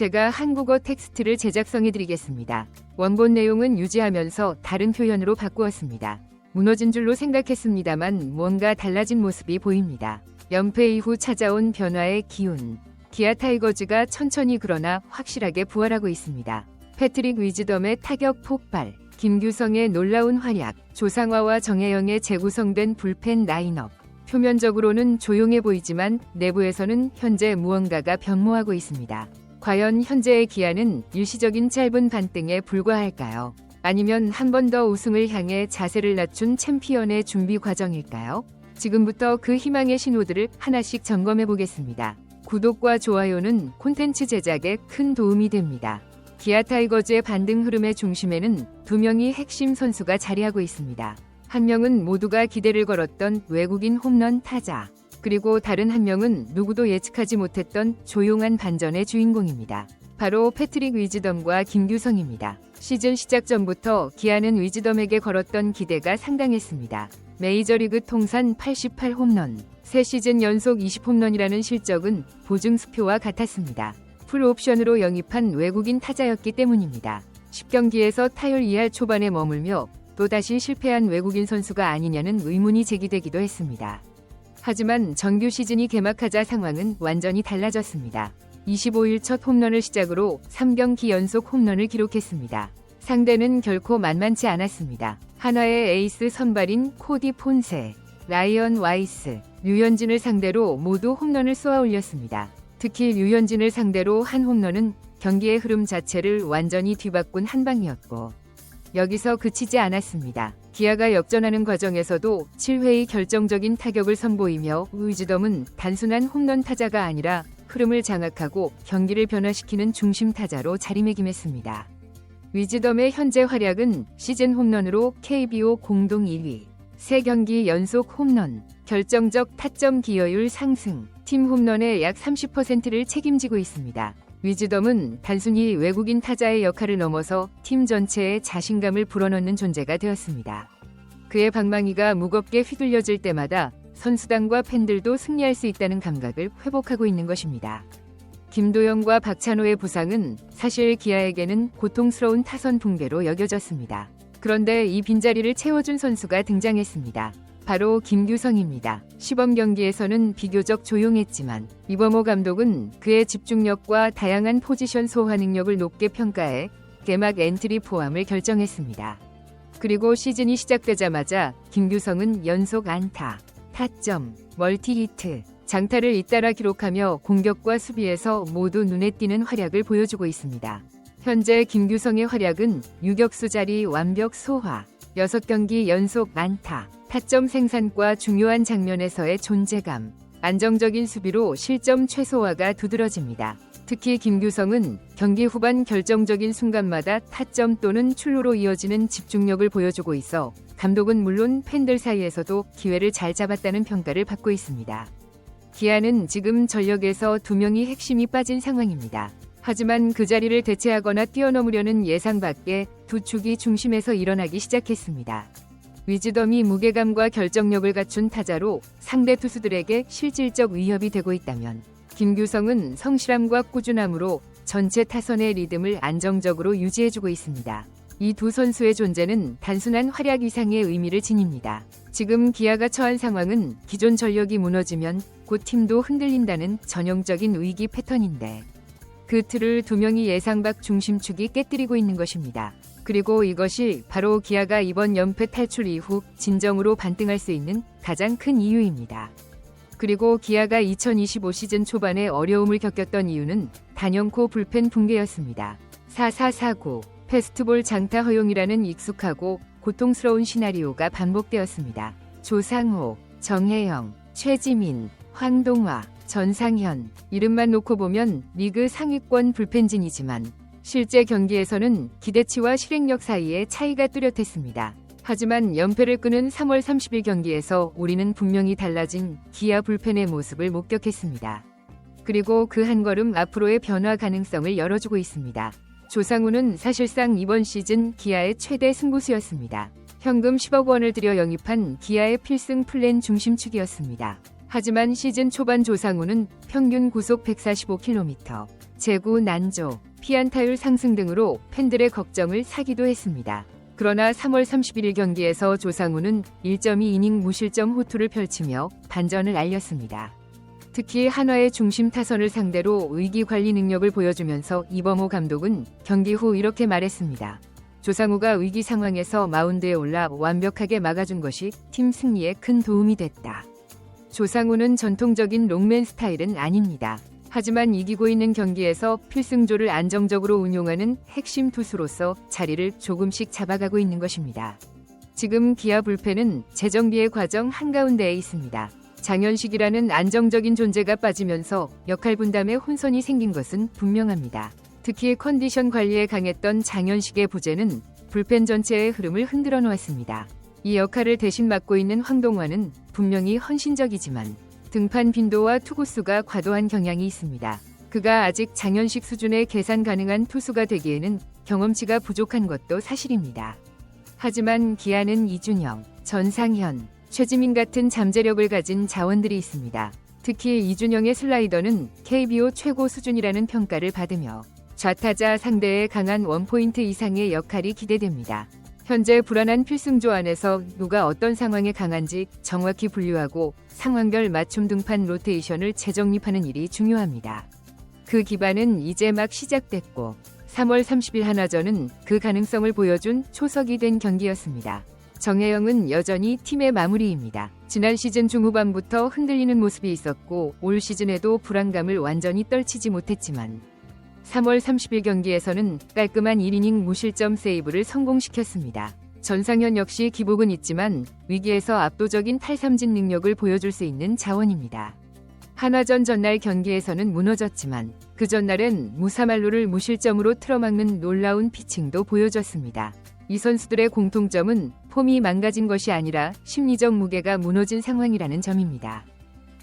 제가 한국어 텍스트를 제작성해 드리겠습니다. 원본 내용은 유지하면서 다른 표현으로 바꾸었습니다. 무너진 줄로 생각했습니다만 뭔가 달라진 모습이 보입니다. 연패 이후 찾아온 변화의 기운. 기아 타이거즈가 천천히 그러나 확실하게 부활하고 있습니다. 패트릭 위즈덤의 타격 폭발, 김규성의 놀라운 활약, 조상화와 정혜영의 재구성된 불펜 라인업. 표면적으로는 조용해 보이지만 내부에서는 현재 무언가가 변모하고 있습니다. 과연 현재의 기아는 일시적인 짧은 반등에 불과할까요? 아니면 한 번 더 우승을 향해 자세를 낮춘 챔피언의 준비 과정일까요? 지금부터 그 희망의 신호들을 하나씩 점검해 보겠습니다. 구독과 좋아요는 콘텐츠 제작에 큰 도움이 됩니다. 기아 타이거즈의 반등 흐름의 중심에는 두 명의 핵심 선수가 자리하고 있습니다. 한 명은 모두가 기대를 걸었던 외국인 홈런 타자. 그리고 다른 한 명은 누구도 예측하지 못했던 조용한 반전의 주인공입니다. 바로 패트릭 위즈덤과 김규성입니다. 시즌 시작 전부터 기아는 위즈덤에게 걸었던 기대가 상당했습니다. 메이저리그 통산 88홈런, 세 시즌 연속 20홈런이라는 실적은 보증 수표와 같았습니다. 풀옵션으로 영입한 외국인 타자였기 때문입니다. 10경기에서 타율 2할 초반에 머물며 또다시 실패한 외국인 선수가 아니냐는 의문이 제기되기도 했습니다. 하지만 정규 시즌이 개막하자 상황은 완전히 달라졌습니다. 25일 첫 홈런을 시작으로 3경기 연속 홈런을 기록했습니다. 상대는 결코 만만치 않았습니다. 한화의 에이스 선발인 코디 폰세, 라이언 와이스, 류현진을 상대로 모두 홈런을 쏘아 올렸습니다. 특히 류현진을 상대로 한 홈런은 경기의 흐름 자체를 완전히 뒤바꾼 한 방이었고 여기서 그치지 않았습니다. 기아가 역전하는 과정에서도 7회의 결정적인 타격을 선보이며 의지덤은 단순한 홈런 타자가 아니라 흐름을 장악하고 경기를 변화시키는 중심 타자로 자리매김했습니다. 위즈덤의 현재 활약은 시즌 홈런으로 KBO 공동 1위, 3경기 연속 홈런, 결정적 타점 기여율 상승, 팀 홈런의 약 30%를 책임지고 있습니다. 위즈덤은 단순히 외국인 타자의 역할을 넘어서 팀 전체에 자신감을 불어넣는 존재가 되었습니다. 그의 방망이가 무겁게 휘둘려질 때마다 선수단과 팬들도 승리할 수 있다는 감각을 회복하고 있는 것입니다. 김도영과 박찬호의 부상은 사실 기아에게는 고통스러운 타선 붕괴로 여겨졌습니다. 그런데 이 빈자리를 채워준 선수가 등장했습니다. 바로 김규성입니다. 시범 경기에서는 비교적 조용했지만 이범호 감독은 그의 집중력과 다양한 포지션 소화 능력을 높게 평가해 개막 엔트리 포함을 결정했습니다. 그리고 시즌이 시작되자마자 김규성은 연속 안타, 타점, 멀티히트, 장타를 잇따라 기록하며 공격과 수비에서 모두 눈에 띄는 활약을 보여주고 있습니다. 현재 김규성의 활약은 유격수 자리 완벽 소화, 6경기 연속 안타, 타점 생산과 중요한 장면에서의 존재감, 안정적인 수비로 실점 최소화가 두드러집니다. 특히 김규성은 경기 후반 결정적인 순간마다 타점 또는 출루로 이어지는 집중력을 보여주고 있어 감독은 물론 팬들 사이에서도 기회를 잘 잡았다는 평가를 받고 있습니다. 기아는 지금 전력에서 두 명이 핵심이 빠진 상황입니다. 하지만 그 자리를 대체하거나 뛰어넘으려는 예상 밖의 두 축이 중심에서 일어나기 시작했습니다. 위즈덤이 무게감과 결정력을 갖춘 타자로 상대 투수들에게 실질적 위협이 되고 있다면 김규성은 성실함과 꾸준함으로 전체 타선의 리듬을 안정적으로 유지해주고 있습니다. 이 두 선수의 존재는 단순한 활약 이상의 의미를 지닙니다. 지금 기아가 처한 상황은 기존 전력이 무너지면 곧 팀도 흔들린다는 전형적인 위기 패턴인데 그 틀을 두 명이 예상 밖 중심축이 깨뜨리고 있는 것입니다. 그리고 이것이 바로 기아가 이번 연패 탈출 이후 진정으로 반등할 수 있는 가장 큰 이유입니다. 그리고 기아가 2025 시즌 초반에 어려움을 겪었던 이유는 단연코 불펜 붕괴였습니다. 4449 페스트볼 장타 허용이라는 익숙하고 고통스러운 시나리오가 반복되었습니다. 조상호, 정혜영, 최지민, 황동화, 전상현 이름만 놓고 보면 리그 상위권 불펜진이지만 실제 경기에서는 기대치와 실행력 사이에 차이가 뚜렷했습니다. 하지만 연패를 끄는 3월 30일 경기에서 우리는 분명히 달라진 기아 불펜의 모습을 목격했습니다. 그리고 그 한 걸음 앞으로의 변화 가능성을 열어주고 있습니다. 조상우는 사실상 이번 시즌 기아의 최대 승부수였습니다. 현금 10억 원을 들여 영입한 기아의 필승 플랜 중심축이었습니다. 하지만 시즌 초반 조상우는 평균 구속 145km, 제구 난조, 피안타율 상승 등으로 팬들의 걱정을 사기도 했습니다. 그러나 3월 31일 경기에서 조상우는 1.2이닝 무실점 호투를 펼치며 반전을 알렸습니다. 특히 한화의 중심 타선을 상대로 위기 관리 능력을 보여주면서 이범호 감독은 경기 후 이렇게 말했습니다. 조상우가 위기 상황에서 마운드에 올라 완벽하게 막아준 것이 팀 승리에 큰 도움이 됐다. 조상우는 전통적인 롱맨 스타일은 아닙니다. 하지만 이기고 있는 경기에서 필승조를 안정적으로 운용하는 핵심 투수로서 자리를 조금씩 잡아가고 있는 것입니다. 지금 기아 불펜은 재정비의 과정 한가운데에 있습니다. 장현식이라는 안정적인 존재가 빠지면서 역할 분담에 혼선이 생긴 것은 분명합니다. 특히 컨디션 관리에 강했던 장현식의 부재는 불펜 전체의 흐름을 흔들어 놓았습니다. 이 역할을 대신 맡고 있는 황동환은 분명히 헌신적이지만 등판 빈도와 투구수가 과도한 경향이 있습니다. 그가 아직 장현식 수준의 계산 가능한 투수가 되기에는 경험치가 부족한 것도 사실입니다. 하지만 기아는 이준영, 전상현, 최지민 같은 잠재력을 가진 자원들이 있습니다. 특히 이준영의 슬라이더는 KBO 최고 수준이라는 평가를 받으며 좌타자 상대의 강한 원포인트 이상의 역할이 기대됩니다. 현재 불안한 필승조 안에서 누가 어떤 상황에 강한지 정확히 분류하고 상황별 맞춤 등판 로테이션을 재정립하는 일이 중요합니다. 그 기반은 이제 막 시작됐고 3월 30일 한화전은 그 가능성을 보여준 초석이 된 경기였습니다. 정혜영은 여전히 팀의 마무리입니다. 지난 시즌 중후반부터 흔들리는 모습이 있었고 올 시즌에도 불안감을 완전히 떨치지 못했지만 3월 30일 경기에서는 깔끔한 1이닝 무실점 세이브를 성공시켰습니다. 전상현 역시 기복은 있지만 위기에서 압도적인 탈삼진 능력을 보여줄 수 있는 자원입니다. 한화전 전날 경기에서는 무너졌지만 그 전날엔 무사말로를 무실점으로 틀어막는 놀라운 피칭도 보여줬습니다. 이 선수들의 공통점은 폼이 망가진 것이 아니라 심리적 무게가 무너진 상황이라는 점입니다.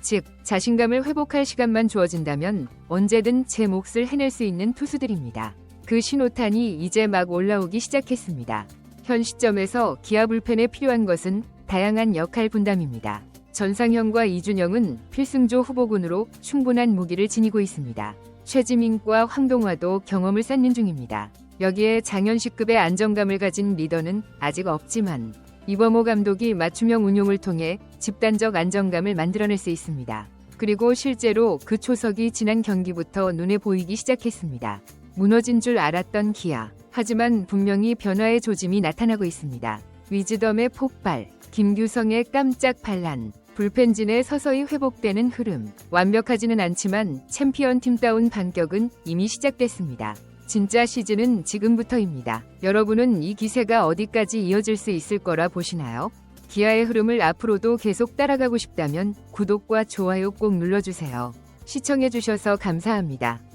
즉, 자신감을 회복할 시간만 주어진다면 언제든 제 몫을 해낼 수 있는 투수들입니다. 그 신호탄이 이제 막 올라오기 시작했습니다. 현 시점에서 기아 불펜에 필요한 것은 다양한 역할 분담입니다. 전상현과 이준영은 필승조 후보군으로 충분한 무기를 지니고 있습니다. 최지민과 황동화도 경험을 쌓는 중입니다. 여기에 장현식급의 안정감을 가진 리더는 아직 없지만 이범호 감독이 맞춤형 운용을 통해 집단적 안정감을 만들어낼 수 있습니다. 그리고 실제로 그 초석이 지난 경기부터 눈에 보이기 시작했습니다. 무너진 줄 알았던 기아. 하지만 분명히 변화의 조짐이 나타나고 있습니다. 위즈덤의 폭발, 김규성의 깜짝 반란, 불펜진의 서서히 회복되는 흐름. 완벽하지는 않지만 챔피언 팀다운 반격은 이미 시작됐습니다. 진짜 시즌은 지금부터입니다. 여러분은 이 기세가 어디까지 이어질 수 있을 거라 보시나요? 기아의 흐름을 앞으로도 계속 따라가고 싶다면 구독과 좋아요 꼭 눌러주세요. 시청해주셔서 감사합니다.